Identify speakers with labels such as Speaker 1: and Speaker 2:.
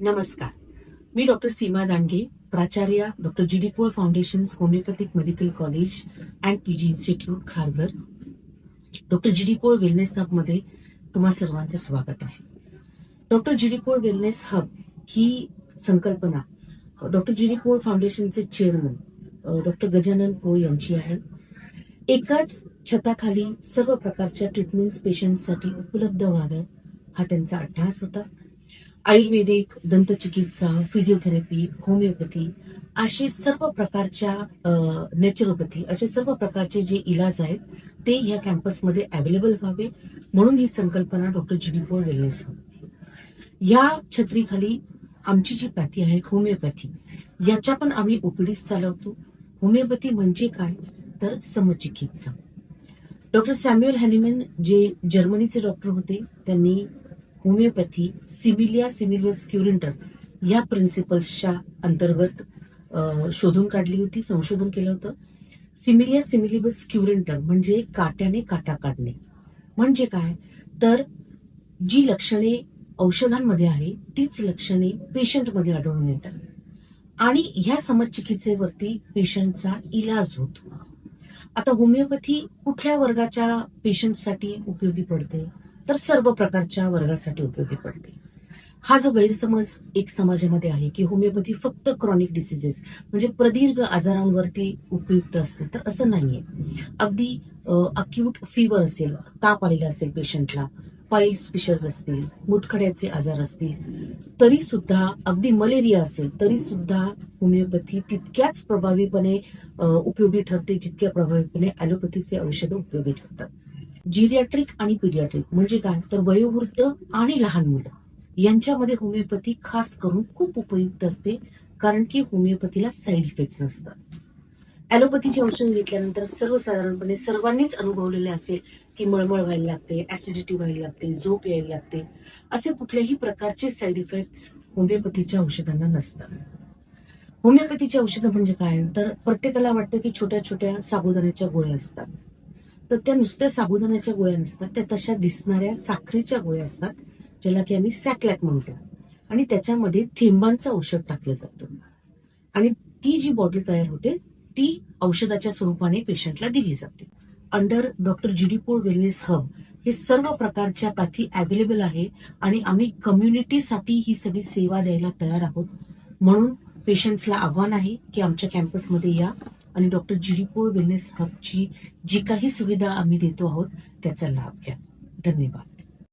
Speaker 1: नमस्कार. मी डॉक्टर सीमा दांडगे प्राचार्य doctor G D Pol foundation homeopathic medical college and PG institute Kharghar. Doctor G D Pol wellness हबमध्ये तुम्हा सर्वांचं स्वागत आहे. Doctor G D Pol wellness hub ही संकल्पना doctor G D पोळ फाउंडेशनचे chairman doctor Gajanan Pol यांची आहे. एकाच छताखाली सर्व प्रकारच्या ट्रीटमेंट्स पेशंटसाठी उपलब्ध व्हाव्यात हा त्यांचा अट्टहास होता. आयुर्वेदिक दंतचिकित्सा फिजिओथेरपी होमिओपॅथी अशी सर्व प्रकारच्या नॅचरोपॅथी असे सर्व प्रकारचे जे इलाज आहेत ते ह्या कॅम्पसमध्ये अवेलेबल व्हावे. म्हणून ही संकल्पना डॉक्टर जिनिपोर वेलनेस या छत्रीखाली आमची जी पॅथी आहे होमिओपॅथी याच्या पण आम्ही ओपीडीस चालवतो. होमिओपॅथी म्हणजे काय? तर समचिकित्सा. डॉक्टर सॅम्युअल हॅनिमन जे जर्मनीचे डॉक्टर होते त्यांनी होमिओपॅथी सिमिलिया सिमिलियस क्युरिंटर या प्रिन्सिपल्सच्या अंतर्गत शोधून काढली होती संशोधन केलं होतं. सिमिलिया सिमिलिबस क्युरिंटर म्हणजे काट्याने काटा काढणे. म्हणजे काय? तर जी लक्षणे औषधांमध्ये आहे तीच लक्षणे पेशंटमध्ये आढळून येतात. आणि ह्या समचिकित्सेवरती पेशंटचा इलाज होतो. आता होमिओपॅथी कुठल्या वर्गाच्या पेशंटसाठी उपयोगी पडते? तर सर्व प्रकारच्या वर्गासाठी उपयोगी पडते. हा जो गैरसमज एक समाजामध्ये आहे की होमिओपॅथी फक्त क्रॉनिक डिसिजेस म्हणजे प्रदीर्घ आजारांवरती उपयुक्त असते तर असं नाहीये. अगदी अक्यूट फीवर असेल ताप आलेला असेल पेशंटला पाईल्स फिशर्स असतील मुतखड्याचे आजार असतील तरी सुद्धा अगदी मलेरिया असेल तरी सुद्धा होमिओपॅथी तितक्याच प्रभावीपणे उपयोगी ठरते जितक्या प्रभावीपणे ॲलोपॅथीचे औषधं उपयोगी ठरतात. जिरियाट्रिक आणि पिडियाट्रिक म्हणजे काय? तर वयोवृद्ध आणि लहान मुलं. यांच्यामध्ये होमिओपॅथी खास करून खूप उपयुक्त असते कारण की होमिओपॅथीला साईड इफेक्ट्स नसतात ॲलोपॅथीची औषध घेतल्यानंतर सर्वसाधारणपणे सर्वांनीच अनुभवलेले असेल की मळमळ व्हायला लागते ऍसिडिटी व्हायला लागते झोप यायला लागते असे कुठल्याही प्रकारचे साईड इफेक्ट्स होमिओपॅथीच्या औषधांना नसतात. होमिओपॅथीची औषधं म्हणजे काय? तर प्रत्येकाला वाटतं की छोट्या छोट्या साबुदाण्याच्या गोळ्या असतात. तर त्या नुसत्या साबुदाण्याच्या गोळ्या नसतात त्या तशा दिसणाऱ्या साखरेच्या गोळ्या असतात ज्याला की आम्ही सॅकलॅक म्हणतो. आणि त्याच्यामध्ये थेंबांचं औषध टाकलं जातं. आणि ती जी बॉटल तयार होते ती औषधाच्या स्वरूपाने पेशंटला दिली जाते. अंडर डॉक्टर जीडीपोर वेलनेस हब हे सर्व प्रकारच्या पॅथी अवेलेबल आहे आणि आम्ही कम्युनिटीसाठी ही सगळी सेवा द्यायला तयार आहोत. म्हणून पेशंट्सला आव्हान आहे की आमच्या कॅम्पसमध्ये या आणि डॉक्टर जिरीपूर वेलनेस हबची जी काही सुविधा आम्ही देतो आहोत त्याचा लाभ घ्या. धन्यवाद.